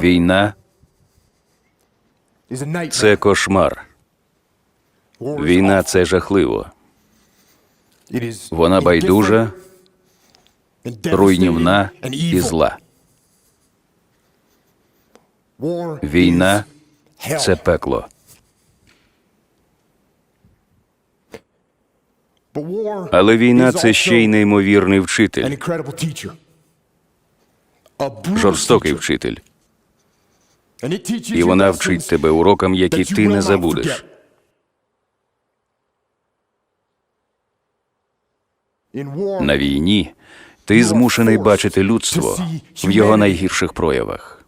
Війна це кошмар. Війна це жахливо. Вона байдужа, руйнівна і зла. Війна це пекло. Але війна це ще й неймовірний вчитель, жорстокий вчитель. І вона вчить тебе урокам, які ти не забудеш. На війні ти змушений бачити людство в його найгірших проявах.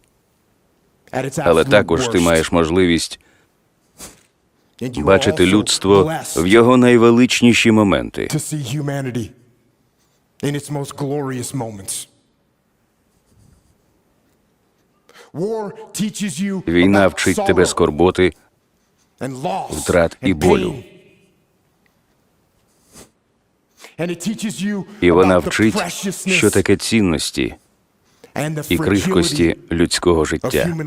Але також ти маєш можливість бачити людство в його найвеличніші моменти. Війна вчить тебе скорботи, втрат і болю. І вона вчить, що таке цінності і крихкості людського життя.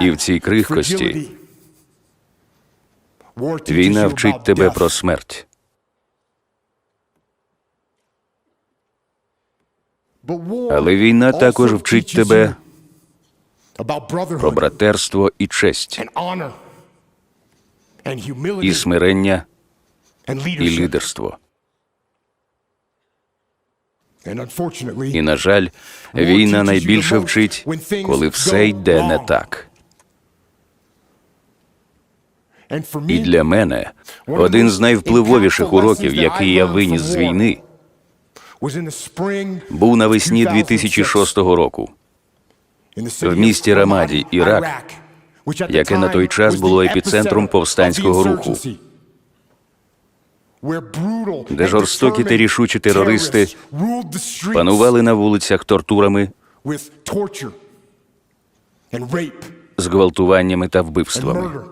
І в цій крихкості Війна вчить тебе про смерть. Але війна також вчить тебе про братерство і честь, і смирення, і лідерство. І, на жаль, війна найбільше вчить, коли все йде не так. І для мене один з найвпливовіших уроків, який я виніс з війни, був навесні 2006 року, в місті Рамаді, Ірак, яке на той час було епіцентром повстанського руху, де жорстокі та рішучі терористи панували на вулицях тортурами, зґвалтуваннями та вбивствами.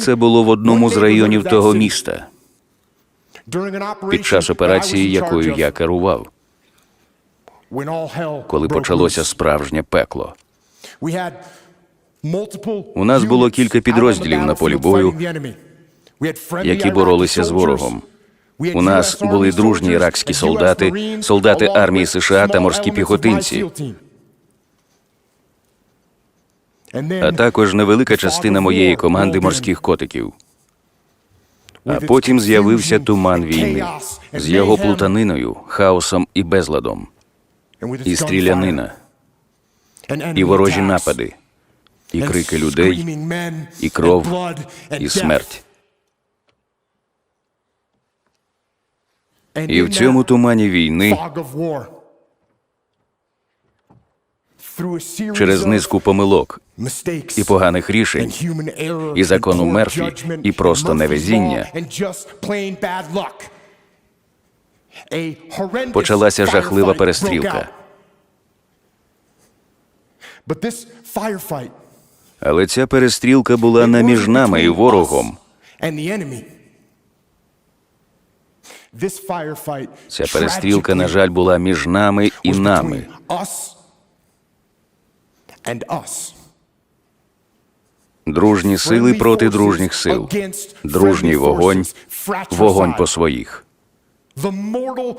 Це було в одному з районів того міста під час операції, якою я керував, коли почалося справжнє пекло. У нас було кілька підрозділів на полі бою, які боролися з ворогом. У нас були дружні іракські солдати, солдати армії США та морські піхотинці, а також невелика частина моєї команди морських котиків. А потім з'явився туман війни з його плутаниною, хаосом і безладом, і стрілянина, і ворожі напади, і крики людей, і кров, і смерть. І в цьому тумані війни через низку помилок і поганих рішень і закону Мерфі, і просто невезіння почалася жахлива перестрілка. Але ця перестрілка була не між нами і ворогом. Ця перестрілка, на жаль, була між нами і нами. Дружні сили проти дружніх сил. Дружній вогонь, вогонь по своїх.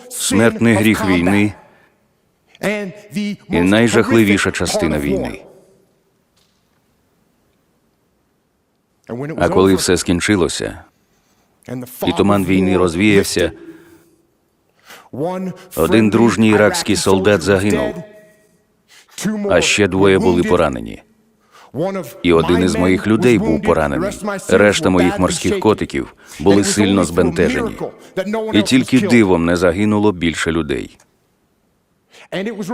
Смертний гріх війни і найжахливіша частина війни. А коли все скінчилося, і туман війни розвіявся, один дружній іракський солдат загинув, а ще двоє були поранені. І один із моїх людей був поранений. Решта моїх морських котиків були сильно збентежені. І тільки дивом не загинуло більше людей.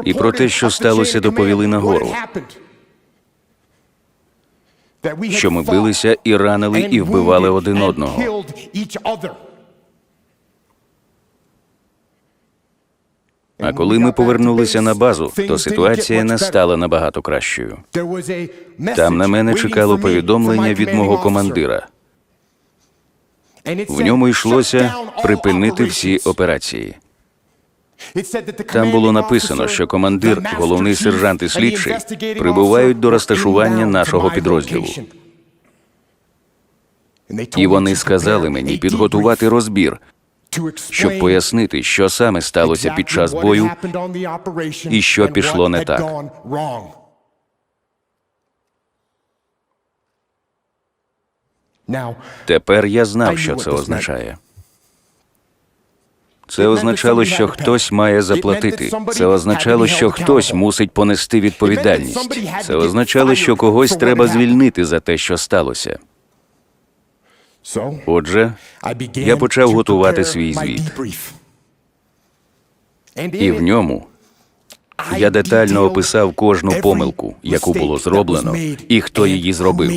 І про те, що сталося, доповіли нагору. Що ми билися і ранили, і вбивали один одного. А коли ми повернулися на базу, то ситуація не стала набагато кращою. Там на мене чекало повідомлення від мого командира. В ньому йшлося припинити всі операції. Там було написано, що командир, головний сержант і слідчий прибувають до розташування нашого підрозділу. І вони сказали мені підготувати розбір, щоб пояснити, що саме сталося під час бою і що пішло не так. Тепер я знав, що це означає. Це означало, що хтось має заплатити. Це означало, що хтось мусить понести відповідальність. Це означало, що когось треба звільнити за те, що сталося. Отже, я почав готувати свій звіт. І в ньому я детально описав кожну помилку, яку було зроблено, і хто її зробив.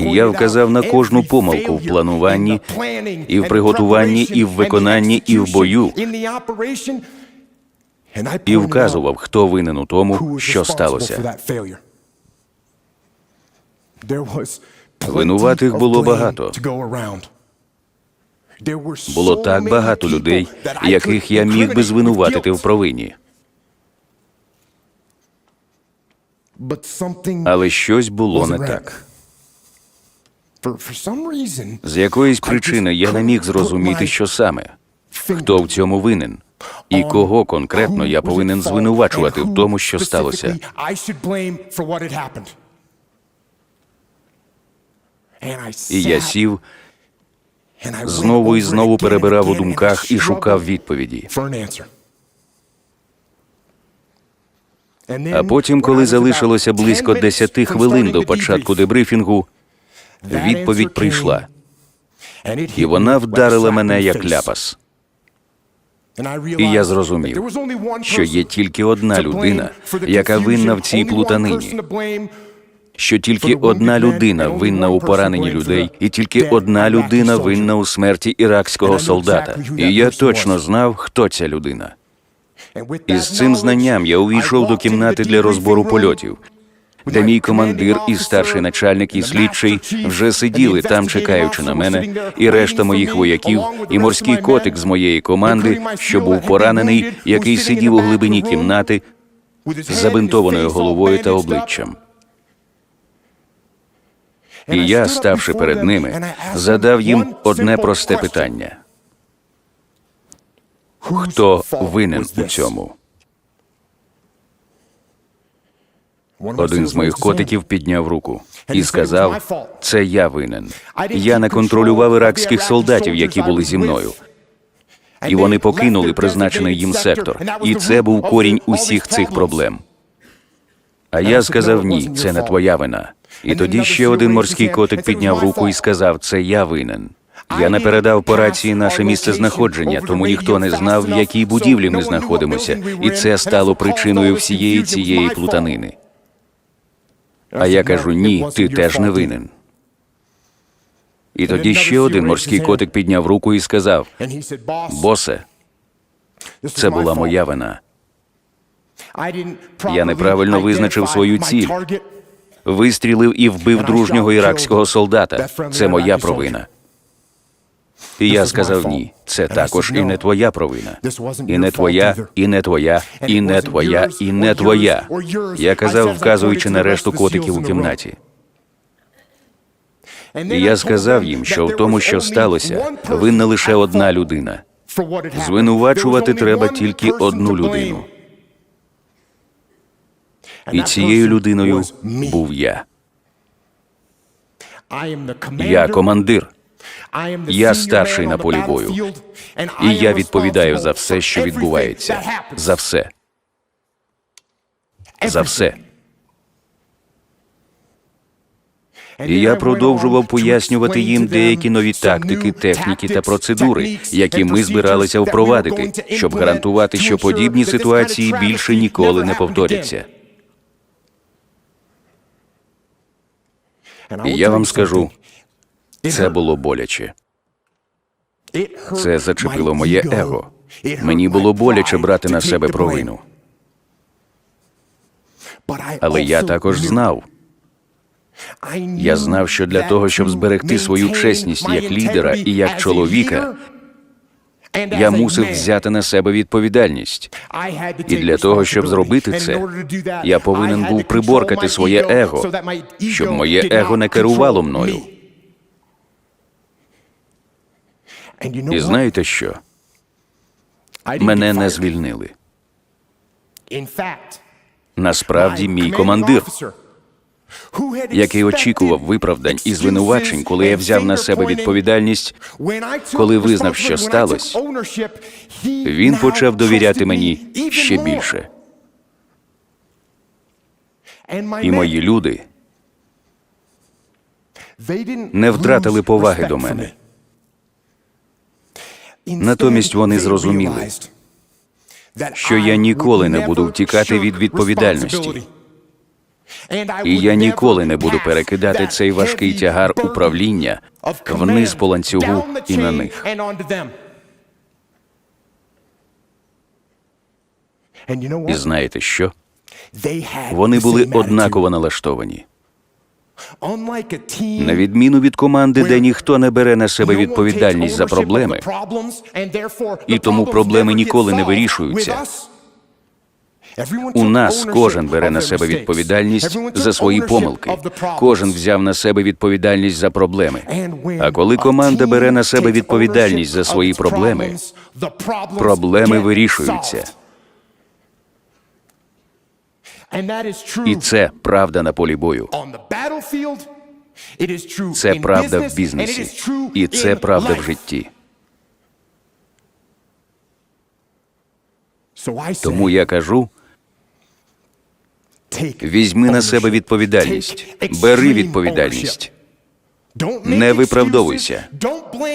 І я вказав на кожну помилку в плануванні, і в приготуванні, і в виконанні, і в бою, і вказував, хто винен у тому, що сталося. Винуватих було багато. Було так багато людей, яких я міг би звинуватити в провині. Але щось було не так. З якоїсь причини я не міг зрозуміти, що саме, хто в цьому винен, і кого конкретно я повинен звинувачувати в тому, що сталося. І я сів знову і знову перебирав у думках і шукав відповіді. А потім, коли залишилося близько 10 хвилин до початку дебрифінгу, відповідь прийшла, і вона вдарила мене як ляпас. І я зрозумів, що є тільки одна людина, яка винна в цій плутанині. Що тільки одна людина винна у пораненні людей, і тільки одна людина винна у смерті іракського солдата. І я точно знав, хто ця людина. І з цим знанням я увійшов до кімнати для розбору польотів, де мій командир і старший начальник і слідчий вже сиділи там, чекаючи на мене, і решта моїх вояків, і морський котик з моєї команди, що був поранений, який сидів у глибині кімнати з забинтованою головою та обличчям. І я, ставши перед ними, задав їм одне просте питання: хто винен у цьому? Один з моїх котиків підняв руку і сказав: це я винен. Я не контролював іракських солдатів, які були зі мною. І вони покинули призначений їм сектор. І це був корінь усіх цих проблем. А я сказав ні, це не твоя вина. І тоді ще один морський котик підняв руку і сказав: Це я винен. Я не передав по рації наше місце знаходження, тому ніхто не знав, в якій будівлі ми знаходимося, і це стало причиною всієї цієї плутанини. А я кажу: ні, ти теж не винен. І тоді ще один морський котик підняв руку і сказав: Босе, це була моя вина. Я неправильно визначив свою ціль. Вистрілив і вбив дружнього іракського солдата. Це моя провина. І я сказав ні, це також і не твоя провина. І не твоя, і не твоя, і не твоя, і не твоя. Я казав, вказуючи на решту котиків у кімнаті. І я сказав їм, що в тому, що сталося, винна лише одна людина. Звинувачувати треба тільки одну людину. І цією людиною був я. Я командир. Я старший на полі бою. І я відповідаю за все, що відбувається. За все. За все. І я продовжував пояснювати їм деякі нові тактики, техніки та процедури, які ми збиралися впровадити, щоб гарантувати, що подібні ситуації більше ніколи не повторяться. І я вам скажу, це було боляче. Це зачепило моє его. Мені було боляче брати на себе провину. Але я також знав, Я знав, що для того, щоб зберегти свою чесність як лідера і як чоловіка, я мусив взяти на себе відповідальність. І для того, щоб зробити це, я повинен був приборкати своє его, щоб моє его не керувало мною. І знаєте що? Мене не звільнили. Насправді, мій командир, який очікував виправдань і звинувачень, коли я взяв на себе відповідальність, коли визнав, що сталося, він почав довіряти мені ще більше. І мої люди не втратили поваги до мене. Натомість вони зрозуміли, що я ніколи не буду втікати від відповідальності. І я ніколи не буду перекидати цей важкий тягар управління вниз по ланцюгу і на них. І знаєте що? Вони були однаково налаштовані. На відміну від команди, де ніхто не бере на себе відповідальність за проблеми, і тому проблеми ніколи не вирішуються. У нас кожен бере на себе відповідальність за свої помилки. Кожен взяв на себе відповідальність за проблеми. А коли команда бере на себе відповідальність за свої проблеми, проблеми вирішуються. І це правда на полі бою. Це правда в бізнесі. І це правда в житті. Тому я кажу: візьми на себе відповідальність, бери відповідальність. Не виправдовуйся,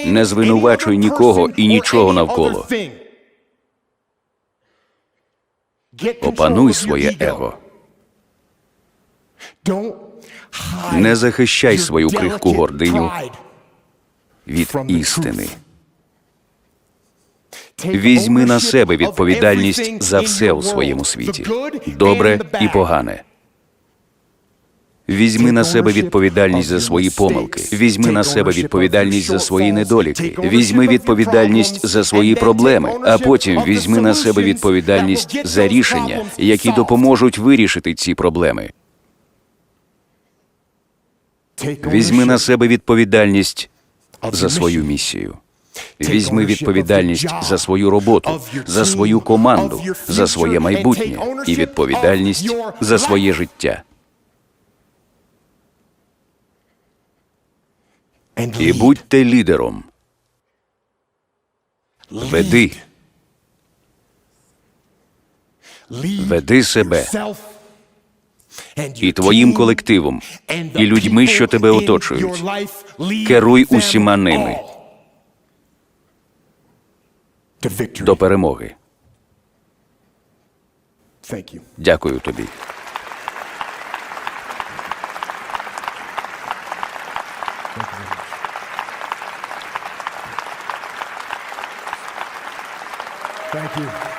не звинувачуй нікого і нічого навколо. Опануй своє его. Не захищай свою крихку гординю від істини. Візьми на себе відповідальність за все у своєму світі, добре і погане. Візьми на себе відповідальність за свої помилки. Візьми на себе відповідальність за свої недоліки. Візьми відповідальність за свої проблеми, а потім візьми на себе відповідальність за рішення, які допоможуть вирішити ці проблеми. Візьми на себе відповідальність за свою місію. Візьми відповідальність за свою роботу, за свою команду, за своє майбутнє і відповідальність за своє життя. І будьте лідером. Веди, веди себе. і твоїм колективом, і людьми, що тебе оточують. Керуй усіма ними до перемоги. Дякую тобі. Thank you.